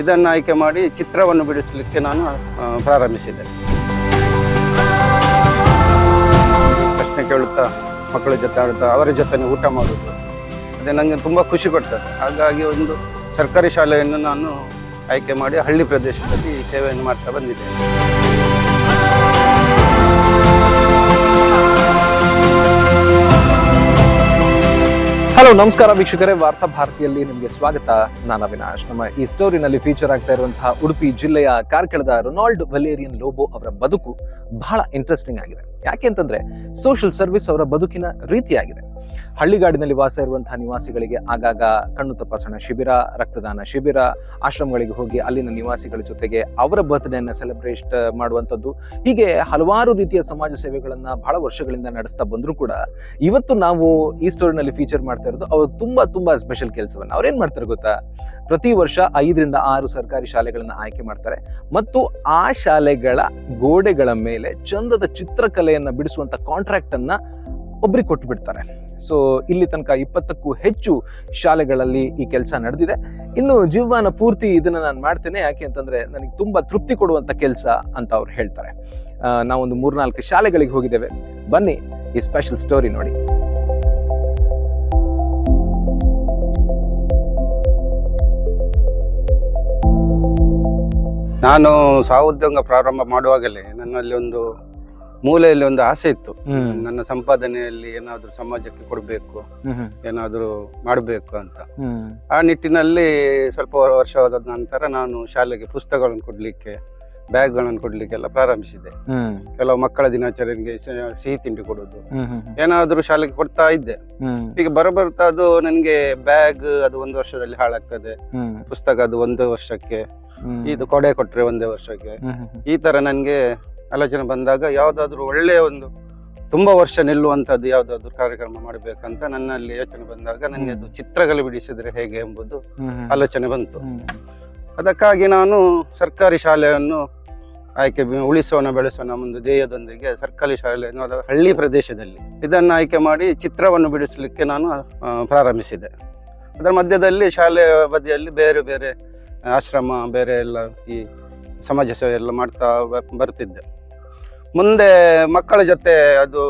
ಇದನ್ನು ಆಯ್ಕೆ ಮಾಡಿ ಚಿತ್ರವನ್ನು ಬಿಡಿಸಲಿಕ್ಕೆ ನಾನು ಪ್ರಾರಂಭಿಸಿದೆ ಪ್ರಶ್ನೆ ಕೇಳುತ್ತಾ, ಮಕ್ಕಳ ಜೊತೆ ಆಡುತ್ತಾ, ಅವರ ಜೊತೆ ಊಟ ಮಾಡೋದು ಅದೇ ನನಗೆ ತುಂಬ ಖುಷಿ ಕೊಡ್ತದೆ. ಹಾಗಾಗಿ ಒಂದು ಸರ್ಕಾರಿ ಶಾಲೆಯನ್ನು ನಾನು ಆಯ್ಕೆ ಮಾಡಿ ಹಳ್ಳಿ ಪ್ರದೇಶದಲ್ಲಿ ಸೇವೆಯನ್ನು ಮಾಡ್ತಾ ಬಂದಿದ್ದೇನೆ. ಹಲೋ ನಮಸ್ಕಾರ ವೀಕ್ಷಕರೇ, ವಾರ್ತಾ ಭಾರತಿಯಲ್ಲಿ ನಿಮಗೆ ಸ್ವಾಗತ. ನಾನು ಅವಿನಾಶ್. ನಮ್ಮ ಈ ಸ್ಟೋರಿನಲ್ಲಿ ಫೀಚರ್ ಆಗ್ತಾ ಇರುವಂತಹ ಉಡುಪಿ ಜಿಲ್ಲೆಯ ಕಾರ್ಕಳದ ರೊನಾಲ್ಡ್ ವಲೇರಿಯನ್ ಲೋಬೋ ಅವರ ಬದುಕು ಬಹಳ ಇಂಟ್ರೆಸ್ಟಿಂಗ್ ಆಗಿದೆ. ಯಾಕೆ ಅಂತಂದ್ರೆ ಸೋಷಿಯಲ್ ಸರ್ವಿಸ್ ಅವರ ಬದುಕಿನ ರೀತಿಯಾಗಿದೆ. ಹಳ್ಳಿಗಾಡಿನಲ್ಲಿ ವಾಸ ಇರುವಂತಹ ನಿವಾಸಿಗಳಿಗೆ ಆಗಾಗ ಕಣ್ಣು ತಪಾಸಣಾ, ಶಿಬಿರ, ರಕ್ತದಾನ, ಶಿಬಿರ ಆಶ್ರಮಗಳಿಗೆ ಹೋಗಿ ಅಲ್ಲಿನ ನಿವಾಸಿಗಳ ಜೊತೆಗೆ ಅವರ ಬರ್ತ್ಡೇನ ಸೆಲೆಬ್ರೇಟ್ ಮಾಡುವಂಥದ್ದು. ಹೀಗೆ ಹಲವಾರು ರೀತಿಯ ಸಮಾಜ ಸೇವೆಗಳನ್ನ ಬಹಳ ವರ್ಷಗಳಿಂದ ನಡೆಸ್ತಾ ಬಂದರೂ ಕೂಡ ಇವತ್ತು ನಾವು ಈ ಸ್ಟೋರಿನಲ್ಲಿ ಫೀಚರ್ ಮಾಡ್ತಾ ಇರೋದು ಅವರು ತುಂಬಾ ತುಂಬಾ ಸ್ಪೆಷಲ್ ಕೆಲಸವನ್ನು. ಅವ್ರೇನ್ ಮಾಡ್ತಾರೆ ಗೊತ್ತಾ? ಪ್ರತಿ ವರ್ಷ ಐದರಿಂದ ಆರು ಸರ್ಕಾರಿ ಶಾಲೆಗಳನ್ನ ಆಯ್ಕೆ ಮಾಡ್ತಾರೆ ಮತ್ತು ಆ ಶಾಲೆಗಳ ಗೋಡೆಗಳ ಮೇಲೆ ಚಂದದ ಚಿತ್ರಕಲೆಯನ್ನ ಬಿಡಿಸುವಂತ ಕಾಂಟ್ರಾಕ್ಟ್ ಅನ್ನ ಒಬ್ರಿಗೆ ಕೊಟ್ಟು ಬಿಡ್ತಾರೆ ಸೊ ಇಲ್ಲಿ ತನಕ ಇಪ್ಪತ್ತಕ್ಕೂ ಹೆಚ್ಚು ಶಾಲೆಗಳಲ್ಲಿ ಈ ಕೆಲಸ ನಡೆದಿದೆ. ಇನ್ನು ಜೀವಮಾನ ಪೂರ್ತಿ ಇದನ್ನ ನಾನು ಮಾಡ್ತೇನೆ. ಯಾಕೆ ಅಂತಂದ್ರೆ ನನಗೆ ತುಂಬಾ ತೃಪ್ತಿ ಕೊಡುವಂತ ಕೆಲಸ ಅಂತ ಅವ್ರು ಹೇಳ್ತಾರೆ. ನಾವೊಂದು ಮೂರ್ನಾಲ್ಕು ಶಾಲೆಗಳಿಗೆ ಹೋಗಿದ್ದೇವೆ. ಬನ್ನಿ ಈ ಸ್ಪೆಷಲ್ ಸ್ಟೋರಿ ನೋಡಿ. ನಾನು ಸ್ವಉದ್ಯೋಗ ಪ್ರಾರಂಭ ಮಾಡುವಾಗಲೇ ನನ್ನಲ್ಲಿ ಒಂದು ಮೂಲೆಯಲ್ಲಿ ಒಂದು ಆಸೆ ಇತ್ತು. ನನ್ನ ಸಂಪಾದನೆಯಲ್ಲಿ ಏನಾದರೂ ಸಮಾಜಕ್ಕೆ ಕೊಡಬೇಕು ಏನಾದರೂ ಮಾಡಬೇಕು ಅಂತ. ಆ ನಿಟ್ಟಿನಲ್ಲಿ ಸ್ವಲ್ಪ ವರ್ಷವಾದ ನಂತರ ನಾನು ಶಾಲೆಗೆ ಪುಸ್ತಕಗಳನ್ನು ಕೊಡಲಿಕ್ಕೆ ಬ್ಯಾಗ್ಗಳನ್ನು ಕೊಡಲಿಕ್ಕೆಲ್ಲ ಪ್ರಾರಂಭಿಸಿದೆ. ಕೆಲವು ಮಕ್ಕಳ ದಿನಾಚರಣೆಗೆ ಸಿಹಿ ತಿಂಡಿ ಕೊಡೋದು ಏನಾದರೂ ಶಾಲೆಗೆ ಕೊಡ್ತಾ ಇದ್ದೆ. ಈಗ ಬರಬರ್ತಾ ಅದು ನನಗೆ ಬ್ಯಾಗ್ ಅದು ಒಂದು ವರ್ಷದಲ್ಲಿ ಹಾಳಾಗ್ತದೆ. ಪುಸ್ತಕ ಅದು ಒಂದು ವರ್ಷಕ್ಕೆ ಇದು ಕೊಡೆ ಕೊಟ್ರೆ ಒಂದೇ ವರ್ಷಕ್ಕೆ. ಈ ತರ ನನಗೆ ಆಲೋಚನೆ ಬಂದಾಗ ಯಾವುದಾದ್ರೂ ಒಳ್ಳೆಯ ಒಂದು ತುಂಬಾ ವರ್ಷ ನಿಲ್ಲುವಂಥದ್ದು ಯಾವ್ದಾದ್ರು ಕಾರ್ಯಕ್ರಮ ಮಾಡಬೇಕಂತ ನನ್ನಲ್ಲಿ ಯೋಚನೆ ಬಂದಾಗ ನನಗೆ ಅದು ಚಿತ್ರಗಳು ಬಿಡಿಸಿದರೆ ಹೇಗೆ ಎಂಬುದು ಆಲೋಚನೆ ಬಂತು. ಅದಕ್ಕಾಗಿ ನಾನು ಸರ್ಕಾರಿ ಶಾಲೆಯನ್ನು ಆಯ್ಕೆ ಉಳಿಸೋಣ ಬೆಳೆಸೋಣ ಒಂದು ಧ್ಯೇಯದೊಂದಿಗೆ ಸರ್ಕಾರಿ ಶಾಲೆಯನ್ನು ಅದರ ಹಳ್ಳಿ ಪ್ರದೇಶದಲ್ಲಿ ಇದನ್ನು ಆಯ್ಕೆ ಮಾಡಿ ಚಿತ್ರವನ್ನು ಬಿಡಿಸಲಿಕ್ಕೆ ನಾನು ಪ್ರಾರಂಭಿಸಿದೆ. ಅದರ ಮಧ್ಯದಲ್ಲಿ ಶಾಲೆಯ ಬದಿಯಲ್ಲಿ ಬೇರೆ ಬೇರೆ ಆಶ್ರಮ ಬೇರೆ ಎಲ್ಲ ಈ ಸಮಾಜ ಸೇವೆ ಎಲ್ಲ ಮಾಡ್ತಾ ಬರ್ತಿದ್ದೆ. ಮುಂದೆ ಮಕ್ಕಳ ಜೊತೆ ಅದು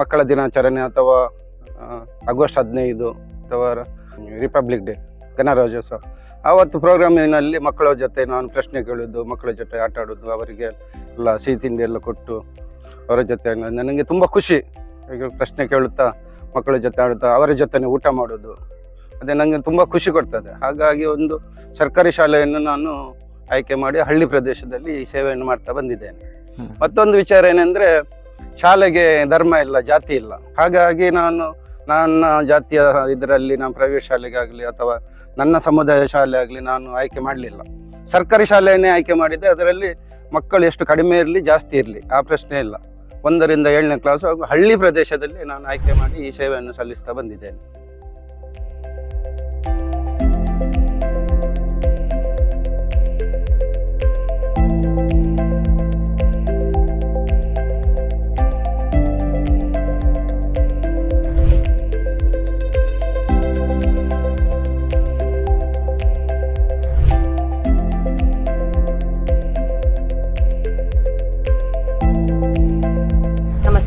ಮಕ್ಕಳ ದಿನಾಚರಣೆ ಅಥವಾ ಆಗಸ್ಟ್ ಹದಿನೈದು ಅಥವಾ ರಿಪಬ್ಲಿಕ್ ಡೇ ಗಣರಾಜ್ಯೋತ್ಸವ. ಆವತ್ತು ಪ್ರೋಗ್ರಾಮಿನಲ್ಲಿ ಮಕ್ಕಳ ಜೊತೆ ನಾನು ಪ್ರಶ್ನೆ ಕೇಳೋದು, ಮಕ್ಕಳ ಜೊತೆ ಆಟ ಆಡೋದು, ಅವರಿಗೆ ಎಲ್ಲ ಸಿಹಿ ತಿಂಡಿ ಎಲ್ಲ ಕೊಟ್ಟು ಅವರ ಜೊತೆ ನನಗೆ ತುಂಬ ಖುಷಿ. ಈಗ ಪ್ರಶ್ನೆ ಕೇಳುತ್ತಾ, ಮಕ್ಕಳ ಜೊತೆ ಆಡುತ್ತಾ, ಅವರ ಜೊತೆ ಊಟ ಮಾಡೋದು. ಅದೇ ನನಗೆ ತುಂಬ ಖುಷಿ ಕೊಡ್ತದೆ. ಹಾಗಾಗಿ ಒಂದು ಸರ್ಕಾರಿ ಶಾಲೆಯನ್ನು ನಾನು ಆಯ್ಕೆ ಮಾಡಿ ಹಳ್ಳಿ ಪ್ರದೇಶದಲ್ಲಿ ಈ ಸೇವೆಯನ್ನು ಮಾಡ್ತಾ ಬಂದಿದ್ದೇನೆ. ಮತ್ತೊಂದು ವಿಚಾರ ಏನಂದ್ರೆ ಶಾಲೆಗೆ ಧರ್ಮ ಇಲ್ಲ, ಜಾತಿ ಇಲ್ಲ. ಹಾಗಾಗಿ ನಾನು ನನ್ನ ಜಾತಿಯ ಇದರಲ್ಲಿ ನಾನು ಪ್ರೈವೇಟ್ ಶಾಲೆಗಾಗಲಿ ಅಥವಾ ನನ್ನ ಸಮುದಾಯ ಶಾಲೆ ಆಗಲಿ ನಾನು ಆಯ್ಕೆ ಮಾಡಲಿಲ್ಲ. ಸರ್ಕಾರಿ ಶಾಲೆಯನ್ನೇ ಆಯ್ಕೆ ಮಾಡಿದೆ ಅದರಲ್ಲಿ ಮಕ್ಕಳು ಎಷ್ಟು ಕಡಿಮೆ ಇರಲಿ, ಜಾಸ್ತಿ ಇರಲಿ, ಆ ಪ್ರಶ್ನೆ ಇಲ್ಲ. ಒಂದರಿಂದ ಏಳನೇ ಕ್ಲಾಸ್ ಹಳ್ಳಿ ಪ್ರದೇಶದಲ್ಲಿ ನಾನು ಆಯ್ಕೆ ಮಾಡಿ ಈ ಸೇವೆಯನ್ನು ಸಲ್ಲಿಸ್ತಾ ಬಂದಿದ್ದೇನೆ.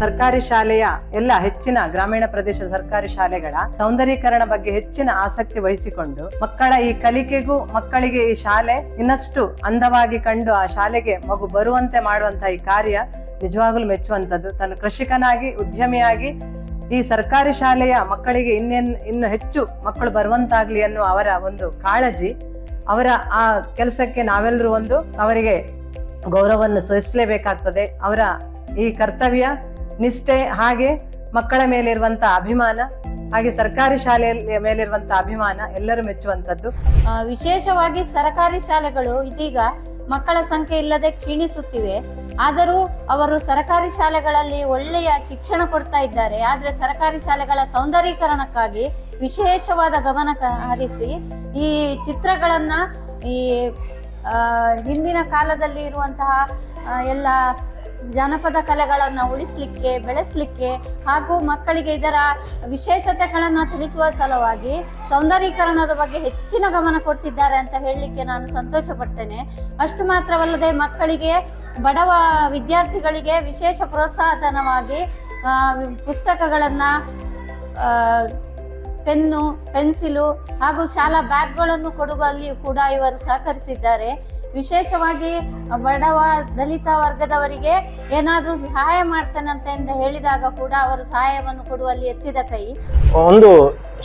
ಸರ್ಕಾರಿ ಶಾಲೆಯ ಎಲ್ಲ ಹೆಚ್ಚಿನ ಗ್ರಾಮೀಣ ಪ್ರದೇಶದ ಸರ್ಕಾರಿ ಶಾಲೆಗಳ ಸೌಂದರ್ಯೀಕರಣ ಬಗ್ಗೆ ಹೆಚ್ಚಿನ ಆಸಕ್ತಿ ವಹಿಸಿಕೊಂಡು ಮಕ್ಕಳ ಈ ಕಲಿಕೆಗೂ ಮಕ್ಕಳಿಗೆ ಈ ಶಾಲೆ ಇನ್ನಷ್ಟು ಅಂದವಾಗಿ ಕಂಡು ಆ ಶಾಲೆಗೆ ಮಗು ಬರುವಂತೆ ಮಾಡುವಂತಹ ಈ ಕಾರ್ಯ ನಿಜವಾಗಲೂ ಮೆಚ್ಚುವಂಥದ್ದು. ತನ್ನ ಕೃಷಿಕನಾಗಿ, ಉದ್ಯಮಿಯಾಗಿ ಈ ಸರ್ಕಾರಿ ಶಾಲೆಯ ಮಕ್ಕಳಿಗೆ ಇನ್ನೇನ್, ಇನ್ನು ಹೆಚ್ಚು ಮಕ್ಕಳು ಬರುವಂತಾಗ್ಲಿ ಅನ್ನುವ ಅವರ ಒಂದು ಕಾಳಜಿ, ಅವರ ಆ ಕೆಲಸಕ್ಕೆ ನಾವೆಲ್ಲರೂ ಒಂದು ಅವರಿಗೆ ಗೌರವವನ್ನು ಸಲ್ಲಿಸಲೇಬೇಕಾಗ್ತದೆ. ಅವರ ಈ ಕರ್ತವ್ಯ ನಿಷ್ಠೆ, ಹಾಗೆ ಮಕ್ಕಳ ಮೇಲಿರುವಂತಹ ಅಭಿಮಾನ, ಹಾಗೆ ಸರ್ಕಾರಿ ಶಾಲೆಯ ಮೇಲಿರುವಂತಹ ಅಭಿಮಾನ ಎಲ್ಲರೂ ಮೆಚ್ಚುವಂತದ್ದು ವಿಶೇಷವಾಗಿ ಸರಕಾರಿ ಶಾಲೆಗಳು ಇದೀಗ ಮಕ್ಕಳ ಸಂಖ್ಯೆ ಇಲ್ಲದೆ ಕ್ಷೀಣಿಸುತ್ತಿವೆ. ಆದರೂ ಅವರು ಸರಕಾರಿ ಶಾಲೆಗಳಲ್ಲಿ ಒಳ್ಳೆಯ ಶಿಕ್ಷಣ ಕೊಡ್ತಾ ಇದ್ದಾರೆ. ಆದರೆ ಸರಕಾರಿ ಶಾಲೆಗಳ ಸೌಂದರ್ಯೀಕರಣಕ್ಕಾಗಿ ವಿಶೇಷವಾದ ಗಮನ ಹರಿಸಿ ಈ ಚಿತ್ರಗಳನ್ನ ಈ ಹಿಂದಿನ ಕಾಲದಲ್ಲಿ ಇರುವಂತಹ ಎಲ್ಲ ಜಾನಪದ ಕಲೆಗಳನ್ನ ಉಳಿಸ್ಲಿಕ್ಕೆ, ಬೆಳೆಸ್ಲಿಕ್ಕೆ ಹಾಗೂ ಮಕ್ಕಳಿಗೆ ಇದರ ವಿಶೇಷತೆಗಳನ್ನ ತಿಳಿಸುವ ಸಲುವಾಗಿ ಸೌಂದರೀಕರಣದ ಬಗ್ಗೆ ಹೆಚ್ಚಿನ ಗಮನ ಕೊಡ್ತಿದ್ದಾರೆ ಅಂತ ಹೇಳಲಿಕ್ಕೆ ನಾನು ಸಂತೋಷ ಪಡ್ತೇನೆ ಅಷ್ಟು ಮಾತ್ರವಲ್ಲದೆ ಮಕ್ಕಳಿಗೆ, ಬಡವ ವಿದ್ಯಾರ್ಥಿಗಳಿಗೆ ವಿಶೇಷ ಪ್ರೋತ್ಸಾಹಧನವಾಗಿ ಪುಸ್ತಕಗಳನ್ನು ಪೆನ್ನು, ಪೆನ್ಸಿಲು ಹಾಗೂ ಶಾಲಾ ಬ್ಯಾಗ್ಗಳನ್ನು ಕೊಡುವಲ್ಲಿಯೂ ಕೂಡ ಇವರು ಸಹಕರಿಸಿದ್ದಾರೆ. ವಿಶೇಷವಾಗಿ ಬಡವ ದಲಿತ ವರ್ಗದವರಿಗೆ ಏನಾದರೂ ಸಹಾಯ ಮಾಡ್ತೇನಂತ ಅಂತ ಹೇಳಿದಾಗ ಕೂಡ ಅವರು ಸಹಾಯವನ್ನು ಕೊಡುವಲ್ಲಿ ಎತ್ತಿದ ಕೈ. ಒಂದು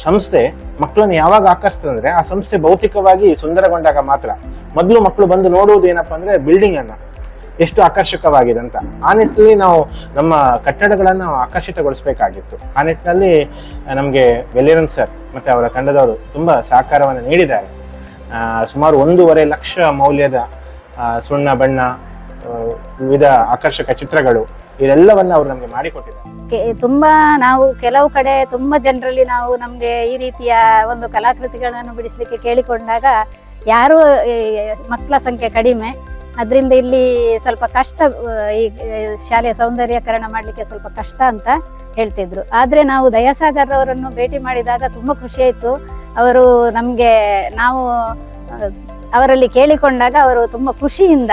ಸಂಸ್ಥೆ ಮಕ್ಕಳನ್ನು ಯಾವಾಗ ಆಕರ್ಷಿಸ್ತದೆ ಅಂದ್ರೆ ಆ ಸಂಸ್ಥೆ ಭೌತಿಕವಾಗಿ ಸುಂದರಗೊಂಡಾಗ ಮಾತ್ರ. ಮೊದಲು ಮಕ್ಕಳು ಬಂದು ನೋಡುವುದು ಏನಪ್ಪಾ ಅಂದ್ರೆ ಬಿಲ್ಡಿಂಗ್ ಅನ್ನ. ಎಷ್ಟು ಆಕರ್ಷಕವಾಗಿದೆ ಅಂತ. ಆ ನಿಟ್ಟಿನಲ್ಲಿ ನಾವು ನಮ್ಮ ಕಟ್ಟಡಗಳನ್ನು ಆಕರ್ಷಿತಗೊಳಿಸಬೇಕಾಗಿತ್ತು. ಆ ನಿಟ್ಟಿನಲ್ಲಿ ನಮಗೆ ವೆಲೇರನ್ ಸರ್ ಮತ್ತು ಅವರ ತಂಡದವರು ತುಂಬ ಸಹಕಾರವನ್ನು ನೀಡಿದ್ದಾರೆ. ಸುಮಾರು ಒಂದೂವರೆ ಲಕ್ಷ ಮೌಲ್ಯದ ಸುಣ್ಣ, ಬಣ್ಣ ವಿವಿಧ ಆಕರ್ಷಕ ಚಿತ್ರಗಳು ಇದೆಲ್ಲವನ್ನ ಅವರು ನಮಗೆ ಮಾಡಿಕೊಟ್ಟಿದ್ದಾರೆ. ತುಂಬಾ ನಾವು ಕೆಲವು ಕಡೆ ತುಂಬಾ ಜನರಲ್ಲಿ ನಾವು ನಮಗೆ ಈ ರೀತಿಯ ಒಂದು ಕಲಾಕೃತಿಗಳನ್ನು ಬಿಡಿಸ್ಲಿಕ್ಕೆ ಕೇಳಿಕೊಂಡಾಗ ಯಾರು ಮಕ್ಕಳ ಸಂಖ್ಯೆ ಕಡಿಮೆ. ಅದರಿಂದ ಇಲ್ಲಿ ಸ್ವಲ್ಪ ಕಷ್ಟ ಈ ಶಾಲೆಯ ಸೌಂದರ್ಯಕರಣ ಮಾಡಲಿಕ್ಕೆ ಸ್ವಲ್ಪ ಕಷ್ಟ ಅಂತ ಹೇಳ್ತಿದ್ರು. ಆದರೆ ನಾವು ದಯಾಸಾಗರ್ ಅವರನ್ನು ಭೇಟಿ ಮಾಡಿದಾಗ ತುಂಬ ಖುಷಿ ಆಯ್ತು. ಅವರು ನಮಗೆ ನಾವು ಅವರಲ್ಲಿ ಕೇಳಿಕೊಂಡಾಗ ಅವರು ತುಂಬ ಖುಷಿಯಿಂದ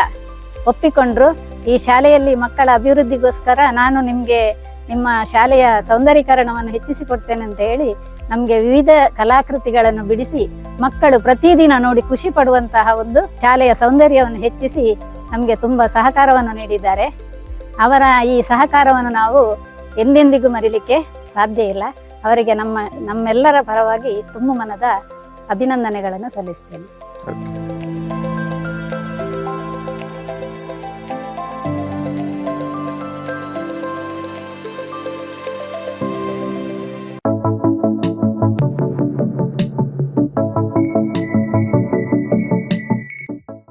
ಒಪ್ಪಿಕೊಂಡ್ರು. ಈ ಶಾಲೆಯಲ್ಲಿ ಮಕ್ಕಳ ಅಭಿವೃದ್ಧಿಗೋಸ್ಕರ ನಾನು ನಿಮಗೆ ನಿಮ್ಮ ಶಾಲೆಯ ಸೌಂದರೀಕರಣವನ್ನು ಹೆಚ್ಚಿಸಿಕೊಡ್ತೇನೆ ಅಂತ ಹೇಳಿ ನಮಗೆ ವಿವಿಧ ಕಲಾಕೃತಿಗಳನ್ನು ಬಿಡಿಸಿ ಮಕ್ಕಳು ಪ್ರತಿದಿನ ನೋಡಿ ಖುಷಿ ಪಡುವಂತಹ ಒಂದು ಶಾಲೆಯ ಸೌಂದರ್ಯವನ್ನು ಹೆಚ್ಚಿಸಿ ನಮಗೆ ತುಂಬ ಸಹಕಾರವನ್ನು ನೀಡಿದ್ದಾರೆ. ಅವರ ಈ ಸಹಕಾರವನ್ನು ನಾವು ಎಂದೆಂದಿಗೂ ಮರಿಲಿಕ್ಕೆ ಸಾಧ್ಯ ಇಲ್ಲ. ಅವರಿಗೆ ನಮ್ಮ, ನಮ್ಮೆಲ್ಲರ ಪರವಾಗಿ ತುಂಬ ಮನದ ಅಭಿನಂದನೆಗಳನ್ನು ಸಲ್ಲಿಸ್ತೇನೆ.